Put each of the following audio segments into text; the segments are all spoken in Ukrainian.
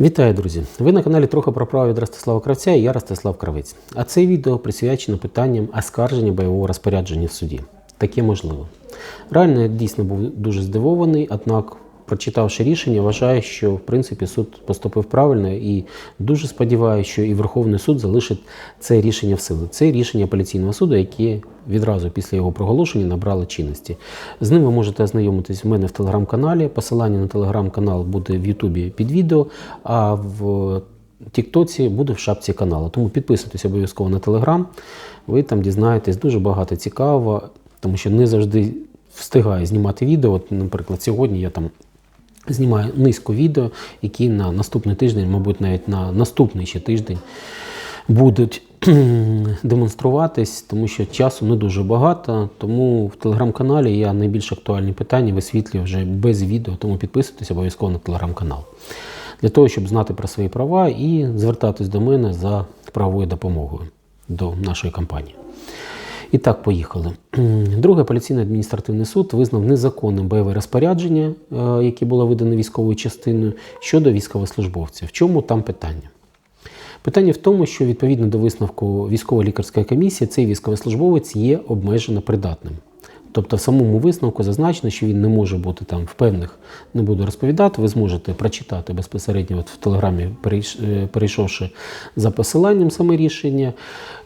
Вітаю, друзі! Ви на каналі трохи про право від Ростислава Кравця і я Ростислав Кравець. А це відео присвячено питанням оскарження бойового розпорядження в суді. Таке можливо. Реально я дійсно був дуже здивований, однак, прочитавши рішення, вважаю, що в принципі суд поступив правильно і дуже сподіваюся, що і Верховний суд залишить це рішення в силі. Це рішення апеляційного суду, яке відразу після його проголошення набрало чинності. З ним ви можете ознайомитись в мене в телеграм-каналі. Посилання на телеграм-канал буде в Ютубі під відео, а в Тіктоці буде в шапці каналу. Тому підписуйтесь обов'язково на телеграм. Ви там дізнаєтесь дуже багато цікавого, тому що не завжди встигаю знімати відео. Наприклад, сьогодні я там. Знімаю низку відео, які на наступний тиждень, мабуть, навіть на наступний ще тиждень будуть демонструватись, тому що часу не дуже багато. Тому в телеграм-каналі я найбільш актуальні питання висвітлюю вже без відео, тому підписуйтесь обов'язково на телеграм-канал. Для того, щоб знати про свої права і звертатись до мене за правовою допомогою до нашої компанії. І так, поїхали. Другий апеляційний адміністративний суд визнав незаконним бойове розпорядження, е, яке було видане військовою частиною щодо військовослужбовців. В чому там питання? Питання в тому, що відповідно до висновку військово-лікарської комісії, цей військовослужбовець є обмежено придатним. Тобто в самому висновку зазначено, що він не може бути там в певних, не буду розповідати, ви зможете прочитати безпосередньо от в телеграмі, е, перейшовши за посиланням саме рішення,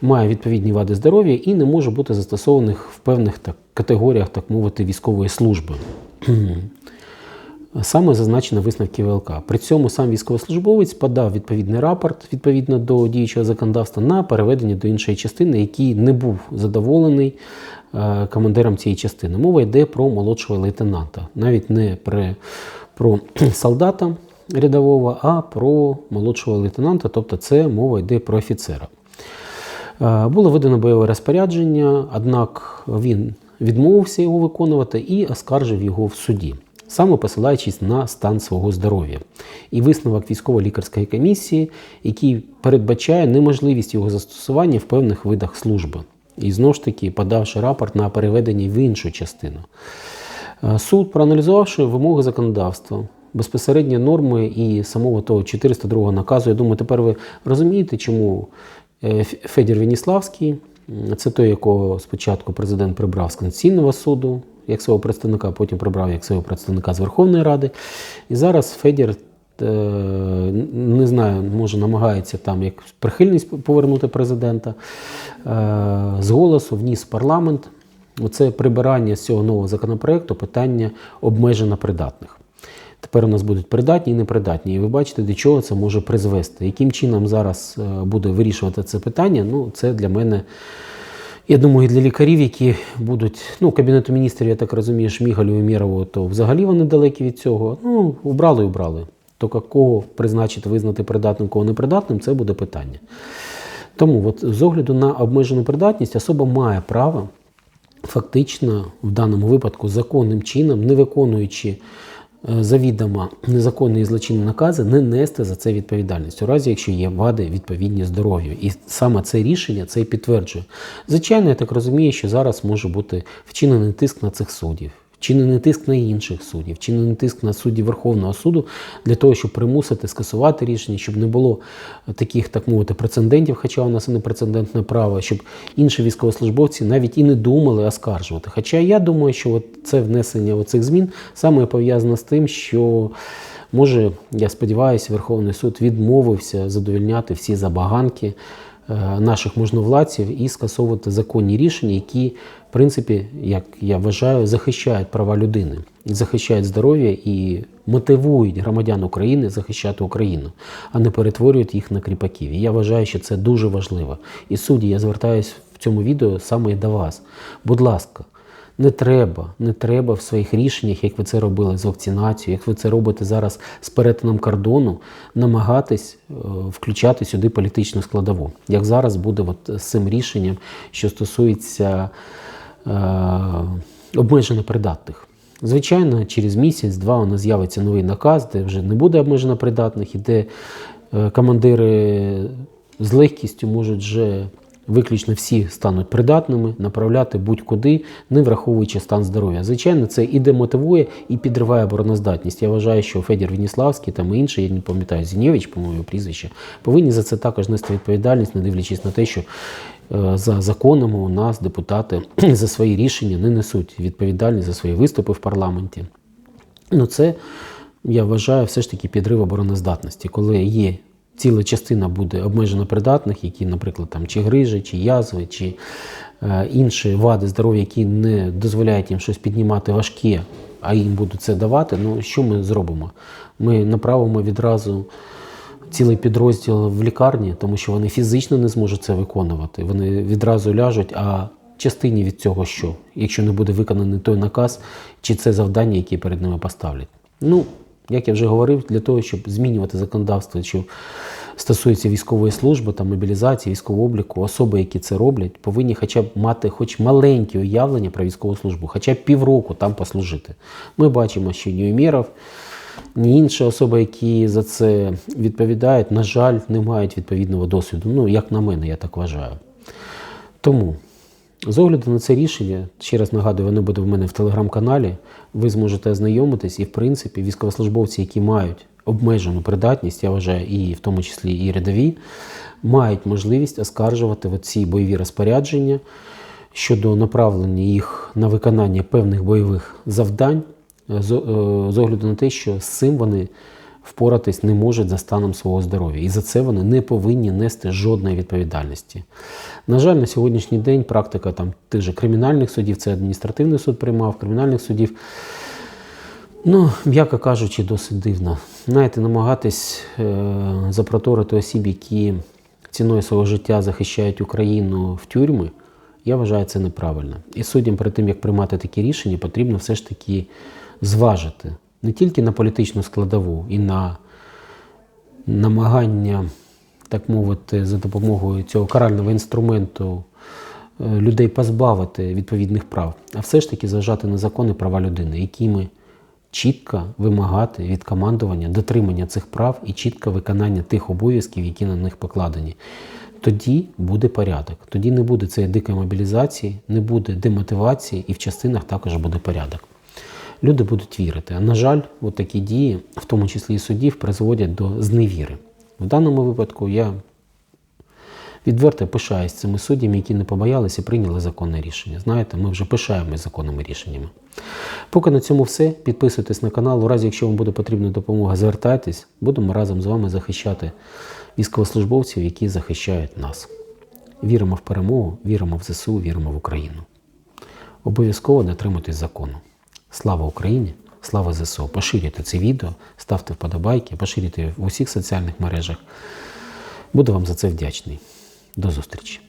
має відповідні вади здоров'я і не може бути застосованих в певних так, категоріях, так мовити, військової служби. Саме зазначено висновки ВЛК. При цьому сам військовослужбовець подав відповідний рапорт відповідно до діючого законодавства на переведення до іншої частини, який не був задоволений е, командиром цієї частини. Мова йде про молодшого лейтенанта, навіть не про, про солдата рядового, а про молодшого лейтенанта, тобто це мова йде про офіцера. Е, Було видано бойове розпорядження, однак він відмовився його виконувати і оскаржив його в суді, саме посилаючись на стан свого здоров'я. І висновок військово-лікарської комісії, який передбачає неможливість його застосування в певних видах служби. І знову ж таки подавши рапорт на переведення в іншу частину. Е, Суд, проаналізувавши вимоги законодавства, безпосередні норми і самого того 402 наказу, я думаю, тепер ви розумієте, чому е, Федір Веніславський, це той, якого спочатку президент прибрав з Конституційного суду як свого представника, потім прибрав як свого представника з Верховної Ради. І зараз Федір. е, Не знаю, може намагається там як прихильність повернути президента е, з голосу вніс в парламент Оце прибирання з цього нового законопроекту питання обмежено придатних. Тепер у нас будуть придатні і непридатні. І ви бачите, до чого це може призвести. Яким чином зараз е, буде вирішувати це питання? Ну, це для мене, я думаю, для лікарів, які будуть, ну, Кабінету міністрів, я так розумію, Шмігалю і Мірову, то взагалі вони далекі від цього. Ну, убрали і убрали. То кого призначити, визнати придатним, кого непридатним, це буде питання. Тому, от, з огляду на обмежену придатність, особа має право фактично в даному випадку законним чином, не виконуючи завідомо незаконні і злочинні накази, не нести за це відповідальність, у разі якщо є вади відповідні здоров'ю. І саме це рішення це і підтверджує. Звичайно, я так розумію, що зараз може бути вчинений тиск на цих суддів. Вчинений тиск на інших суддів, вчинений тиск на суддів Верховного суду для того, щоб примусити скасувати рішення, щоб не було таких, так мовити, прецедентів, хоча у нас і не прецедентне право, щоб інші військовослужбовці навіть і не думали оскаржувати. Хоча я думаю, що от це внесення оцих змін саме пов'язано з тим, що може, я сподіваюся, Верховний суд відмовився задовільняти всі забаганки наших можновладців і скасовувати законні рішення, які, в принципі, як я вважаю, захищають права людини, захищають здоров'я і мотивують громадян України захищати Україну, а не перетворюють їх на кріпаків. І я вважаю, що це дуже важливо. І судді, я звертаюся в цьому відео саме до вас. Будь ласка. Не треба, не треба в своїх рішеннях, як ви це робили з вакцинацією, як ви це робите зараз з перетином кордону, намагатись е, включати сюди політичну складову. Як зараз буде от з цим рішенням, що стосується е, обмежено придатних. Звичайно, через місяць-два у нас з'явиться новий наказ, де вже не буде обмежено придатних, і де е, командири з легкістю можуть вже виключно всі стануть придатними направляти будь-куди, не враховуючи стан здоров'я. Звичайно, це і демотивує, і підриває обороноздатність. Я вважаю, що Федір Веніславський там і інші, я не пам'ятаю, Зінєвич, по-моєму, прізвище, повинні за це також нести відповідальність, не дивлячись на те, що е, за законами у нас депутати за свої рішення не несуть відповідальність за свої виступи в парламенті. Ну, це я вважаю все ж таки підрив обороноздатності, коли є ціла частина буде обмежено придатних, які, наприклад, там чи грижі, чи язви, чи е, інші вади здоров'я, які не дозволяють їм щось піднімати важке, а їм будуть це давати. Ну що ми зробимо? Ми направимо відразу. Цілий підрозділ в лікарні, тому що вони фізично не зможуть це виконувати. Вони відразу ляжуть, а частині від цього що? Якщо не буде виконаний той наказ, чи це завдання, які перед ними поставлять. Ну, як я вже говорив, для того, щоб змінювати законодавство, що стосується військової служби та мобілізації, військового обліку, особи, які це роблять, повинні хоча б мати хоч маленьке уявлення про військову службу, хоча б півроку там послужити. Ми бачимо, що ні ні інші особи, які за це відповідають, на жаль, не мають відповідного досвіду. Ну, як на мене, я так вважаю. Тому, з огляду на це рішення, ще раз нагадую, воно буде в мене в телеграм-каналі. Ви зможете ознайомитись, і, в принципі, військовослужбовці, які мають обмежену придатність, я вважаю, і в тому числі і рядові, мають можливість оскаржувати ці бойові розпорядження щодо направлення їх на виконання певних бойових завдань, з, е, з огляду на те, що з цим вони впоратись не можуть за станом свого здоров'я. І за це вони не повинні нести жодної відповідальності. На жаль, на сьогоднішній день практика там тих же кримінальних судів, це адміністративний суд приймав, кримінальних судів. Ну, м'яко кажучи, досить дивно. Знаєте, намагатись е, запроторити осіб, які ціною свого життя захищають Україну в тюрми, я вважаю це неправильно. І суддям перед тим, як приймати такі рішення, потрібно все ж таки зважити не тільки на політичну складову і на намагання, так мовити, за допомогою цього карального інструменту е, людей позбавити відповідних прав, а все ж таки зважати на закони права людини, якими чітко вимагати від командування дотримання цих прав і чітко виконання тих обов'язків, які на них покладені. Тоді буде порядок. Тоді не буде цієї дикої мобілізації, не буде демотивації, і в частинах також буде порядок. Люди будуть вірити. А на жаль, от такі дії, в тому числі і судів, призводять до зневіри. В даному випадку я відверто пишаюсь цими суддями, які не побоялися і прийняли законне рішення. Знаєте, ми вже пишаємось законними рішеннями. Поки на цьому все. Підписуйтесь на канал. У разі, якщо вам буде потрібна допомога, звертайтесь. Будемо разом з вами захищати військовослужбовців, які захищають нас. Віримо в перемогу, віримо в ЗСУ, віримо в Україну. Обов'язково дотримуйтесь закону. Слава Україні! Слава ЗСУ! Поширюйте це відео, ставте вподобайки, поширюйте в усіх соціальних мережах. Буду вам за це вдячний. До зустрічі!